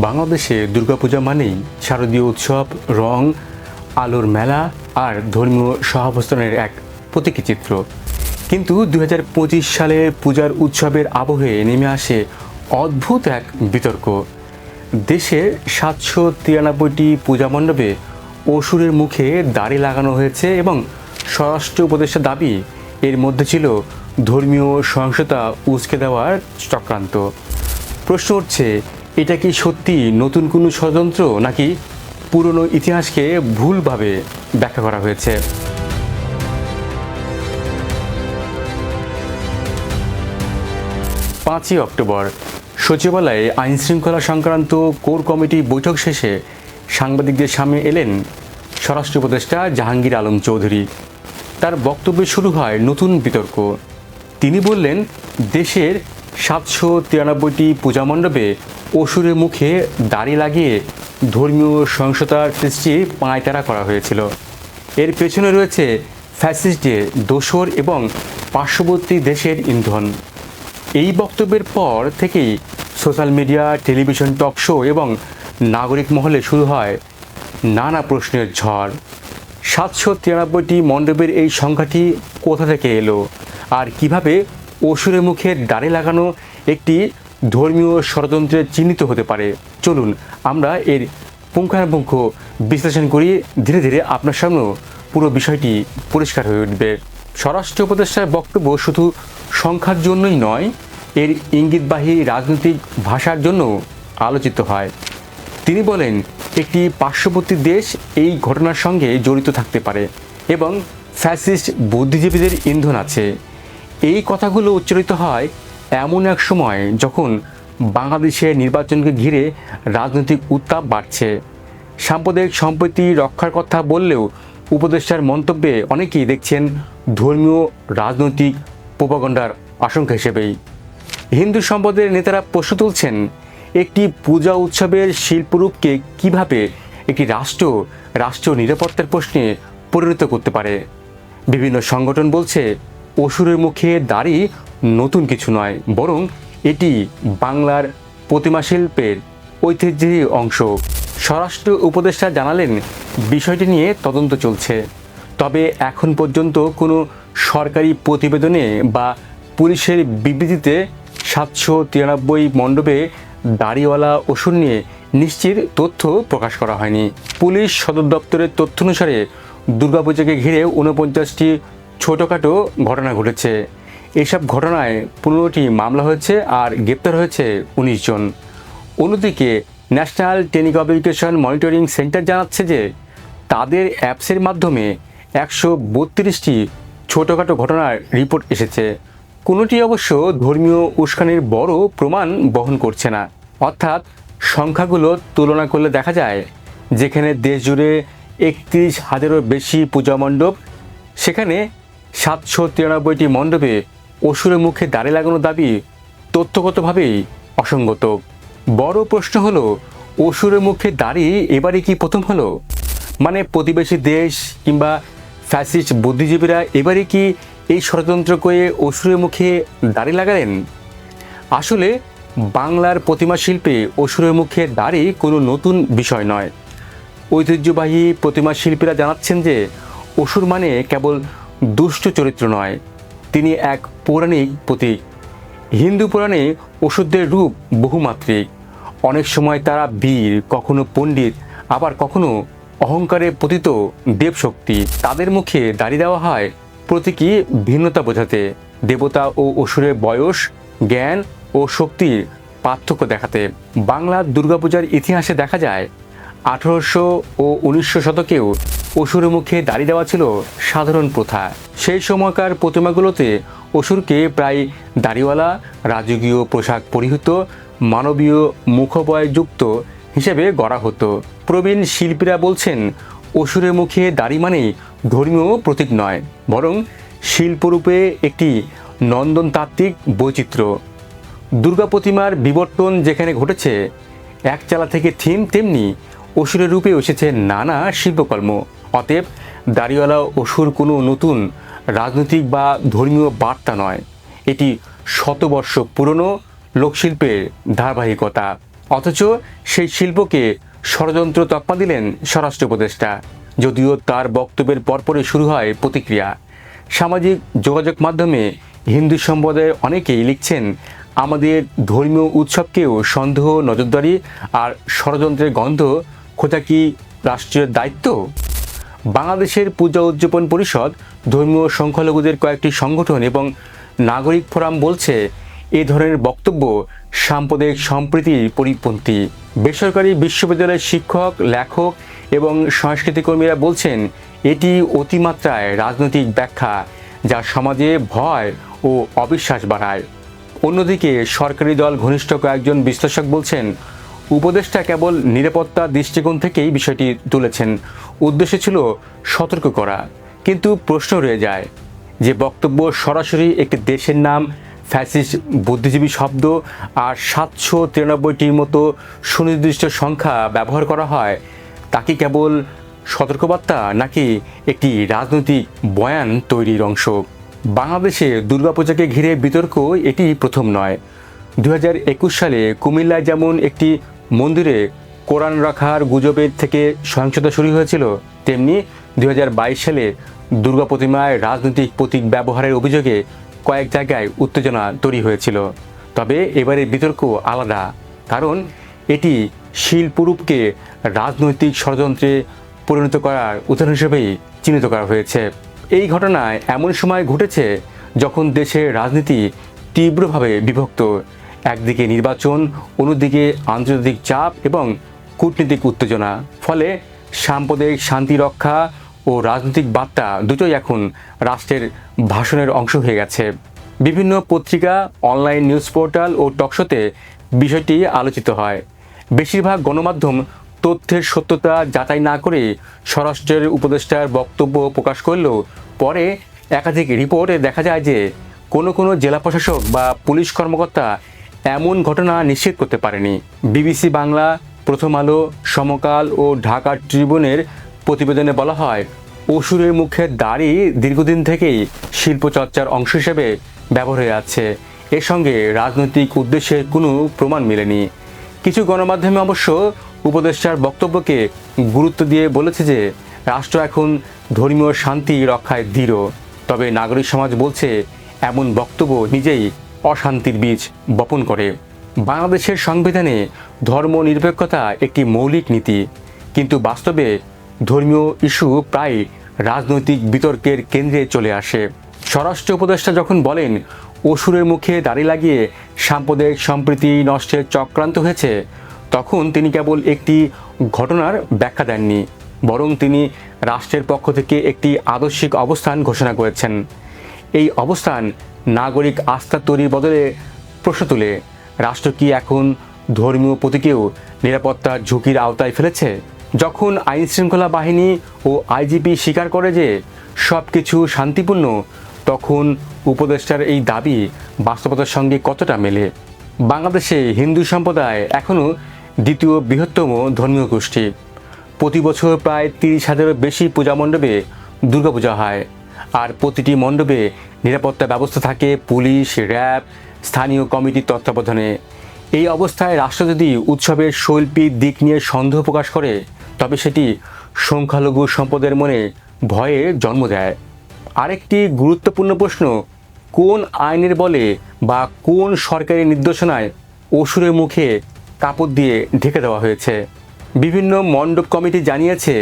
বাংলাদেশে দুর্গাপূজা মানেই শারদীয় উৎসব, রং, আলোর মেলা আর ধর্মীয় সহাবস্থানের এক প্রতীকী চিত্র। কিন্তু দু হাজার পঁচিশ সালে পূজার উৎসবের আবহে নেমে আসে অদ্ভুত এক বিতর্ক। দেশের সাতশো তিরানব্বইটি পূজা মণ্ডপে অসুরের মুখে দাড়ি লাগানো হয়েছে এবং স্বরাষ্ট্র উপদেষ্টা দাবি, এর মধ্যে ছিল ধর্মীয় সহিংসতা উস্কে দেওয়ার চক্রান্ত। প্রশ্ন উঠছে এটা কি সত্যি নতুন কোনো ষড়যন্ত্র, নাকি পুরনো ইতিহাসকে ভুলভাবে ব্যাখ্যা করা হয়েছে? পাঁচই অক্টোবর, সচিবালয়ে আইন শৃঙ্খলা সংক্রান্ত কোর কমিটি বৈঠক শেষে সাংবাদিকদের সামনে এলেন স্বরাষ্ট্র উপদেষ্টা জাহাঙ্গীর আলম চৌধুরী। তার বক্তব্যে শুরু হয় নতুন বিতর্ক। তিনি বললেন, দেশের সাতশো তিরানব্বইটি পূজা মণ্ডপে অসুরের মুখে দাড়ি লাগিয়ে ধর্মীয় সহিংসতার সৃষ্টি পাঁয়তারা করা হয়েছিল। এর পেছনে রয়েছে ফ্যাসিস্টে দোসর এবং পার্শ্ববর্তী দেশের ইন্ধন। এই বক্তব্যের পর থেকেই social media, television, talk show এবং নাগরিক মহলে শুরু হয় নানা প্রশ্নের ঝড়। সাতশো তিরানব্বইটি মণ্ডপের এই সংখ্যাটি কোথা থেকে এলো? আর কীভাবে অসুরের মুখে দাড়ি লাগানো একটি ধর্মীয় ষড়যন্ত্রে চিহ্নিত হতে পারে। চলুন আমরা এর পুঙ্খানুপুঙ্খ বিশ্লেষণ করি। ধীরে ধীরে আপনার সামনেও পুরো বিষয়টি পরিষ্কার হয়ে উঠবে। স্বরাষ্ট্র উপদেষ্টার বক্তব্য শুধু সংখ্যার জন্যই নয়, এর ইঙ্গিতবাহী রাজনৈতিক ভাষার জন্য আলোচিত হয়। তিনি বলেন, একটি পার্শ্ববর্তী দেশ এই ঘটনার সঙ্গে জড়িত থাকতে পারে এবং ফ্যাসিস্ট বুদ্ধিজীবীদের ইন্ধন আছে। এই কথাগুলো উচ্চারিত হয় এমন এক সময় যখন বাংলাদেশে নির্বাচনকে ঘিরে রাজনৈতিক উত্তাপ বাড়ছে। সাম্প্রদায়িক সম্প্রীতি রক্ষার কথা বললেও উপদেষ্টার মন্তব্যে অনেকেই দেখছেন ধর্মীয়, রাজনৈতিক প্রোপাগণ্ডার আশঙ্কা হিসেবেই। হিন্দু সম্পদের নেতারা প্রশ্ন তুলছেন, একটি পূজা উৎসবের শিল্পরূপকে কীভাবে একটি রাষ্ট্র রাষ্ট্র নিরাপত্তার প্রশ্নে পরিণত করতে পারে? বিভিন্ন সংগঠন বলছে অসুরের মুখে দাড়ি নতুন কিছু নয়, বরং এটি বাংলার প্রতিমা শিল্পের ঐতিহ্যের অংশ। স্বরাষ্ট্র উপদেষ্টা জানালেন, বিষয়টি নিয়ে তদন্ত চলছে। তবে এখন পর্যন্ত কোনো সরকারি প্রতিবেদনে বা পুলিশের বিবৃতিতে সাতশো তিরানব্বই মণ্ডপে দাড়িওয়ালা ওষুধ নিয়ে নিশ্চিত তথ্য প্রকাশ করা হয়নি। পুলিশ সদর দপ্তরের তথ্য অনুসারে দুর্গাপূজাকে ঘিরে ঊনপঞ্চাশটি ছোটোখাটো ঘটনা ঘটেছে। এসব ঘটনায় পনেরোটি মামলা হয়েছে আর গ্রেপ্তার হয়েছে উনিশ জন। অন্যদিকে ন্যাশনাল টেলিকমিউনিকেশন মনিটরিং সেন্টার জানাচ্ছে যে তাদের অ্যাপসের মাধ্যমে একশো বত্রিশটি ছোটোখাটো ঘটনার রিপোর্ট এসেছে। কোনোটি অবশ্য ধর্মীয় উস্কানির বড় প্রমাণ বহন করছে না। অর্থাৎ সংখ্যাগুলো তুলনা করলে দেখা যায়, যেখানে দেশ জুড়ে একত্রিশ হাজারেরও বেশি পূজা মণ্ডপ, সেখানে সাতশো তিরানব্বইটি মণ্ডপে অসুরের মুখে দাঁড়ে লাগানো দাবি তথ্যগতভাবেই অসঙ্গত। বড় প্রশ্ন হলো, অসুরের মুখে দাড়ি এবারে কি প্রথম হলো? মানে প্রতিবেশী দেশ কিংবা ফ্যাসিস্ট বুদ্ধিজীবীরা এবারে কি এই ষড়যন্ত্র করে অসুরের মুখে দাড়ি লাগালেন? আসলে, বাংলার প্রতিমা শিল্পে অসুরের মুখে দাড়ি কোনো নতুন বিষয় নয়। ঐতিহ্যবাহী প্রতিমা শিল্পীরা জানাচ্ছেন যে, অসুর মানে কেবল দুষ্ট চরিত্র নয়। তিনি এক পৌরাণিক প্রতীক। হিন্দু পুরাণে ওষুধদের রূপ বহুমাত্রিক। অনেক সময় তারা বীর, কখনো পণ্ডিত, আবার কখনো অহংকারে পতিত দেবশক্তি। তাদের মুখে দাঁড়িয়ে দেওয়া হয় প্রতীকী ভিন্নতা বোঝাতে। দেবতা ও অসুরের বয়স, জ্ঞান ও শক্তির পার্থক্য দেখাতে। বাংলার দুর্গাপূজার ইতিহাসে দেখা যায় আঠারোশো ও উনিশশো শতকেও অসুরের মুখে দাড়ি দেওয়া ছিল সাধারণ প্রথা। সেই সময়কার প্রতিমাগুলোতে অসুরকে প্রায় দাড়িওয়ালা, রাজকীয় পোশাক পরিহিত, মানবীয় মুখবয়যুক্ত হিসেবে গড়া হতো। প্রবীণ শিল্পীরা বলছেন, অসুরের মুখে দাড়ি মানেই ধর্মীয় প্রতীক নয়, বরং শিল্পরূপে একটি নন্দনতাত্ত্বিক বৈচিত্র্য। দুর্গা প্রতিমার বিবর্তন যেখানে ঘটেছে, একচালা থেকে থিম তেমনি অসুরের রূপে এসেছে নানা শিল্পকর্ম। অতএব দাড়িওয়ালা অসুর কোনো নতুন রাজনৈতিক বা ধর্মীয় বার্তা নয়। এটি শতবর্ষ পুরনো লোকশিল্পের ধারাবাহিকতা। অথচ সেই শিল্পকে ষড়যন্ত্র তকমা দিলেন স্বরাষ্ট্র উপদেষ্টা। যদিও তার বক্তব্যের পরপরই শুরু হয় প্রতিক্রিয়া। সামাজিক যোগাযোগ মাধ্যমে হিন্দু সম্প্রদায়ের অনেকেই লিখছেন, আমাদের ধর্মীয় উৎসবকেও সন্দেহ, নজরদারি আর ষড়যন্ত্রের গন্ধ খোঁজা কি রাষ্ট্রীয় দায়িত্ব? বাংলাদেশের পূজা উদযাপন পরিষদ, ধর্মীয় সংখ্যালঘুদের কয়েকটি সংগঠন এবং নাগরিক ফোরাম বলছে, এ ধরনের বক্তব্য সাম্প্রদায়িক সম্প্রীতির পরিপন্থী। বেসরকারি বিশ্ববিদ্যালয়ের শিক্ষক, লেখক এবং সংস্কৃতি কর্মীরা বলছেন, এটি অতিমাত্রায় রাজনৈতিক ব্যাখ্যা যা সমাজে ভয় ও অবিশ্বাস বাড়ায়। অন্যদিকে সরকারি দল ঘনিষ্ঠ কয়েকজন বিশ্লেষক বলছেন উপদেষ্টা কেবল নিরাপত্তা দৃষ্টিকোণ থেকেই বিষয়টি তুলেছেন। উদ্দেশ্য ছিল সতর্ক করা। কিন্তু প্রশ্ন রয়ে যায় যে বক্তব্য সরাসরি একটি দেশের নাম, ফ্যাসিস্ট বুদ্ধিজীবী শব্দ আর সাতশো তিরানব্বইটির মতো সুনির্দিষ্ট সংখ্যা ব্যবহার করা হয়, তা কি কেবল সতর্কবার্তা নাকি একটি রাজনৈতিক বয়ান তৈরির অংশ? বাংলাদেশে দুর্গাপূজাকে ঘিরে বিতর্ক এটি প্রথম নয়। দু সালে কুমিল্লায় যেমন একটি মন্দিরে কোরআন রাখার গুজবের থেকে সহিংসতা শুরু হয়েছিল, তেমনি দুই হাজার বাইশ সালে দুর্গা প্রতিমায় রাজনৈতিক প্রতীক ব্যবহারের অভিযোগে কয়েক জায়গায় উত্তেজনা তৈরি হয়েছিল। তবে এবারের বিতর্ক আলাদা, কারণ এটি শিল্পরূপকে রাজনৈতিক ষড়যন্ত্রে পরিণত করার উদাহরণ হিসেবেই চিহ্নিত করা হয়েছে। এই ঘটনায় এমন সময় ঘটেছে যখন দেশের রাজনীতি তীব্রভাবে বিভক্ত। একদিকে নির্বাচন, অন্যদিকে আন্তর্জাতিক চাপ এবং কূটনীতিক উত্তেজনা। ফলে সাম্প্রদায়িক শান্তি রক্ষা ও রাজনৈতিক বার্তা দুটোই এখন রাষ্ট্রের ভাষণের অংশ হয়ে গেছে। বিভিন্ন পত্রিকা, অনলাইন নিউজ পোর্টাল ও টকশোতে বিষয়টি আলোচিত হয়। বেশিরভাগ গণমাধ্যম তথ্যের সত্যতা যাচাই না করে স্বরাষ্ট্রের উপদেষ্টার বক্তব্য প্রকাশ করলেও পরে একাধিক রিপোর্টে দেখা যায় যে কোনো কোনো জেলা প্রশাসক বা পুলিশ কর্মকর্তা এমন ঘটনা নিশ্চিত করতে পারেনি। বিবিসি বাংলা, প্রথম আলো, সমকাল ও ঢাকা ট্রিবিউনের প্রতিবেদনে বলা হয়, অসুরের মুখে দাড়ি দীর্ঘদিন থেকেই শিল্পচর্চার অংশ হিসেবে ব্যবহার হয়ে আছে। এর সঙ্গে রাজনৈতিক উদ্দেশ্যের কোনো প্রমাণ মেলেনি। কিছু গণমাধ্যমে অবশ্য উপদেষ্টার বক্তব্যকে গুরুত্ব দিয়ে বলেছে যে, রাষ্ট্র এখন ধর্মীয় শান্তি রক্ষায় দৃঢ়। তবে নাগরিক সমাজ বলছে, এমন বক্তব্য নিজেই অশান্তির বীজ বপন করে। বাংলাদেশের সংবিধানে ধর্ম নিরপেক্ষতা একটি মৌলিক নীতি, কিন্তু বাস্তবে ধর্মীয় ইস্যু প্রায় রাজনৈতিক বিতর্কের কেন্দ্রে চলে আসে। স্বরাষ্ট্র উপদেষ্টা যখন বলেন, অসুরের মুখে দাড়ি লাগিয়ে সাম্প্রদায়িক সম্প্রীতি নষ্টের চক্রান্ত হয়েছে, তখন তিনি কেবল একটি ঘটনার ব্যাখ্যা দেননি, বরং তিনি রাষ্ট্রের পক্ষ থেকে একটি আদর্শিক অবস্থান ঘোষণা করেছেন। এই অবস্থান নাগরিক আস্থা তৈরির বদলে প্রশ্ন তুলে, রাষ্ট্র কি এখন ধর্মীয় প্রতীকেও নিরাপত্তার ঝুঁকির আওতায় ফেলেছে? যখন আইন শৃঙ্খলা বাহিনী ও আইজিপি স্বীকার করে যে সব কিছু শান্তিপূর্ণ, তখন উপদেষ্টার এই দাবি বাস্তবতার সঙ্গে কতটা মেলে? বাংলাদেশে হিন্দু সম্প্রদায় এখনও দ্বিতীয় বৃহত্তম ধর্মীয় গোষ্ঠী। প্রতি বছর প্রায় তিরিশ হাজারের বেশি পূজা মণ্ডপে দুর্গাপূজা হয়। আর প্রতিটি মণ্ডপে নিরাপত্তা ব্যবস্থা থাকে, পুলিশ, র্যাব, স্থানীয় কমিটির তত্ত্বাবধানে। এই অবস্থায় রাষ্ট্র যদি উৎসবের শৈল্পিক দিক নিয়ে সন্দেহ প্রকাশ করে, তবে সেটি সংখ্যালঘু সম্পদের মনে ভয়ে জন্ম দেয়। আরেকটি গুরুত্বপূর্ণ প্রশ্ন, কোন আইনের বলে বা কোন সরকারি নির্দেশনায় অসুরের মুখে কাপড় দিয়ে ঢেকে দেওয়া হয়েছে? বিভিন্ন মণ্ডপ কমিটি জানিয়েছে,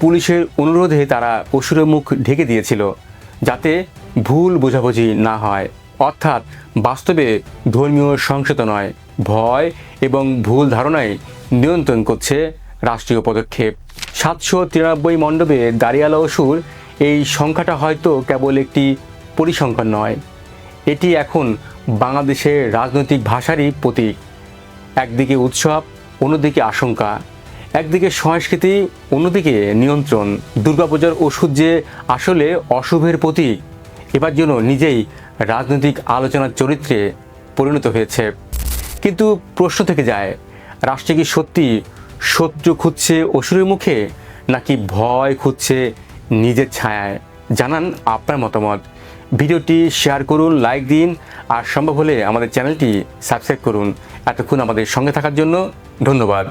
পুলিশের অনুরোধে তারা অসুরের মুখ ঢেকে দিয়েছিল। যাতে ভুল বোঝাবুঝি না হয়। অর্থাৎ বাস্তবে ধর্মীয় সংসদ নয়, ভয় এবং ভুল ধারণায় নিয়ন্ত্রণ করছে রাষ্ট্রীয় পদক্ষেপ। সাতশো তিরানব্বই মণ্ডপে দাঁড়িয়ালা অসুর, এই সংখ্যাটা হয়তো কেবল একটি পরিসংখ্যান নয়। এটি এখন বাংলাদেশের রাজনৈতিক ভাষারই প্রতীক। একদিকে উৎসব, অন্যদিকে আশঙ্কা। একদিকে সংস্কৃতি, অন্যদিকে নিয়ন্ত্রণ। দুর্গাপূজার ওষুধ যে আসলে অশুভের প্রতীক, এবার জন্য নিজেই রাজনৈতিক আলোচনার চরিত্রে পরিণত হয়েছে। কিন্তু প্রশ্ন থেকে যায়, রাষ্ট্রে কি সত্যি শত্রু খুঁজছে অসুরের মুখে, নাকি ভয় খুঁজছে নিজের ছায়ায়? জানান আপনার মতামত। ভিডিওটি শেয়ার করুন, লাইক দিন, আর সম্ভব হলে আমাদের চ্যানেলটি সাবস্ক্রাইব করুন। এতক্ষণ আমাদের সঙ্গে থাকার জন্য ধন্যবাদ।